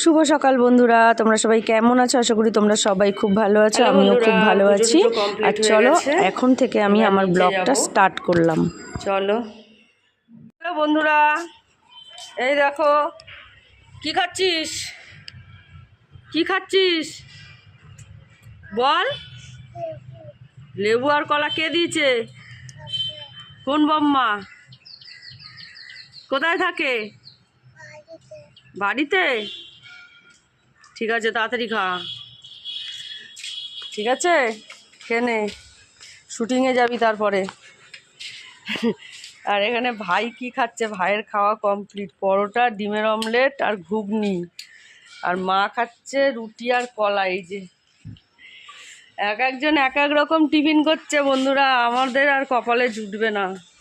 শুভ সকাল বন্ধুরা তোমরা সবাই কেমন আছো? আশা করি তোমরা সবাই খুব ভালো আছো আমিও খুব ভালো আছি। আর চলো। এখন থেকে আমি আমার ব্লগটা স্টার্ট করলাম। চলো। হ্যালো বন্ধুরা এই দেখো কি খাচ্ছিস? কি খাচ্ছিস? বল। লেবু আর কলা কে দিয়েছে? কোন বম্মা? কোথায় থাকে? বাড়িতে? ঠিক আছে, তাড়াতাড়ি খা। ঠিক আছে? কেনে শুটিংয়ে যাবি তারপরে। আর এখানে ভাই কি খাচ্ছে? ভাইয়ের খাওয়া কমপ্লিট পরোটা, ডিমের অমলেট আর ঘুগনি। আর মা খাচ্ছে রুটি আর কলা, এই যে। এক একজন এক এক রকম টিফিন করছে বন্ধুরা। আমাদের আর কপালে জুটবে না।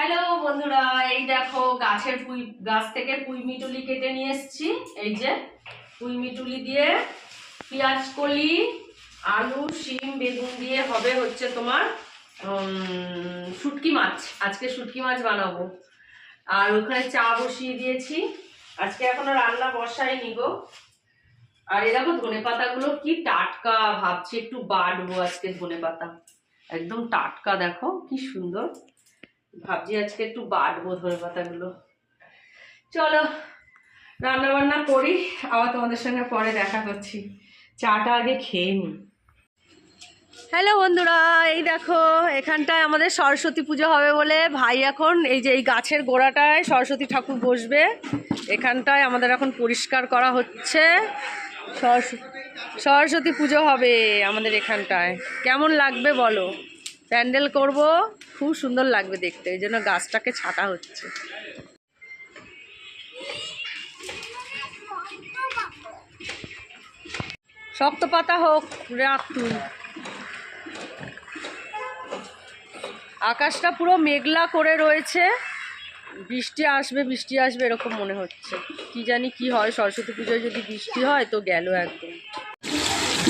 হ্যালো বন্ধুরা, এই দেখো গাছের পুঁই, গাছ থেকে পুঁই মিটুলি কেটে নিয়ে এসেছি। এই যে, পুঁই মিটুলি দিয়ে পেঁয়াজ, কলি, আলু, শিম, বেগুন দিয়ে হবে হচ্ছে তোমার শুটকি মাছ। আজকে শুটকি মাছ বানাবো। আর ওখানে চা বসিয়ে দিয়েছি। আজকে এখনও রান্না বসাইনি গো। আর এই দেখো ধনে পাতাগুলো কি টাটকা, ভাবছি একটু বাটবো আজকে ধনে পাতা। একদম টাটকা, দেখো, কি সুন্দর। ভাবছি আজকে একটু বাটবো ধনে পাতাগুলো। চলো রান্না বান্না করি, আবার তোমাদের সঙ্গে পরে দেখা করছি। চাটা আগে খেয়ে নিই। হ্যালো বন্ধুরা, এই দেখো, এখানটায় আমাদের সরস্বতী পুজো হবে বলে ভাই এখন এই যে এই গাছের গোড়াটায় সরস্বতী ঠাকুর বসবে। এখানটায় আমাদের এখন পরিষ্কার করা হচ্ছে। সরস্বতী পুজো হবে আমাদের এখানটায়। কেমন লাগবে বলো? প্যান্ডেল করব। খুব সুন্দর লাগবে দেখতে, এই জন্য গাছটাকে ছাটা হচ্ছে। শক্ত পাতা হোক, রাখ আকাশটা পুরো মেঘলা করে রয়েছে। বৃষ্টি আসবে বৃষ্টি আসবে, এরকম মনে হচ্ছে। কি জানি কি হয়, সরস্বতী পুজোয় যদি বৃষ্টি হয়, তো গেল একদম।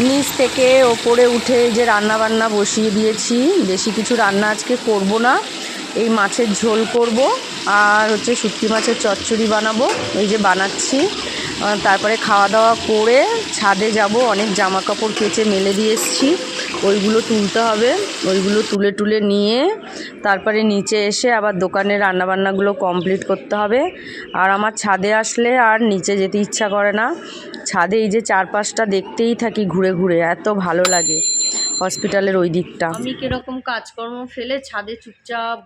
নিচ থেকে ওপরে উঠে যে রান্না বান্না বসিয়ে দিয়েছি, বেশি কিছু রান্না আজকে করব না। এই মাছের ঝোল করব আর হচ্ছে শুটকি মাছের চচ্চড়ি বানাবো, এই যে বানাচ্ছি। তারপরে খাওয়া দাওয়া করে ছাদে যাব, অনেক জামা কাপড় কেচে মেলে দিয়ে এসেছি। ওইগুলো তুলতে হবে, ওইগুলো তুলে তুলে নিয়ে তারপরে নিচে এসে আবার দোকানের রান্নাবান্নাগুলো কমপ্লিট করতে হবে। আর আমার ছাদে আসলে আর নিচে যেতে ইচ্ছা করে না। ছাদে এই যে চারপাশটা দেখতেই থাকি ঘুরে ঘুরে, এত ভালো লাগে হসপিটালের ওই দিকটা। আমি কীরকম কাজকর্ম ফেলে ছাদে চুপচাপ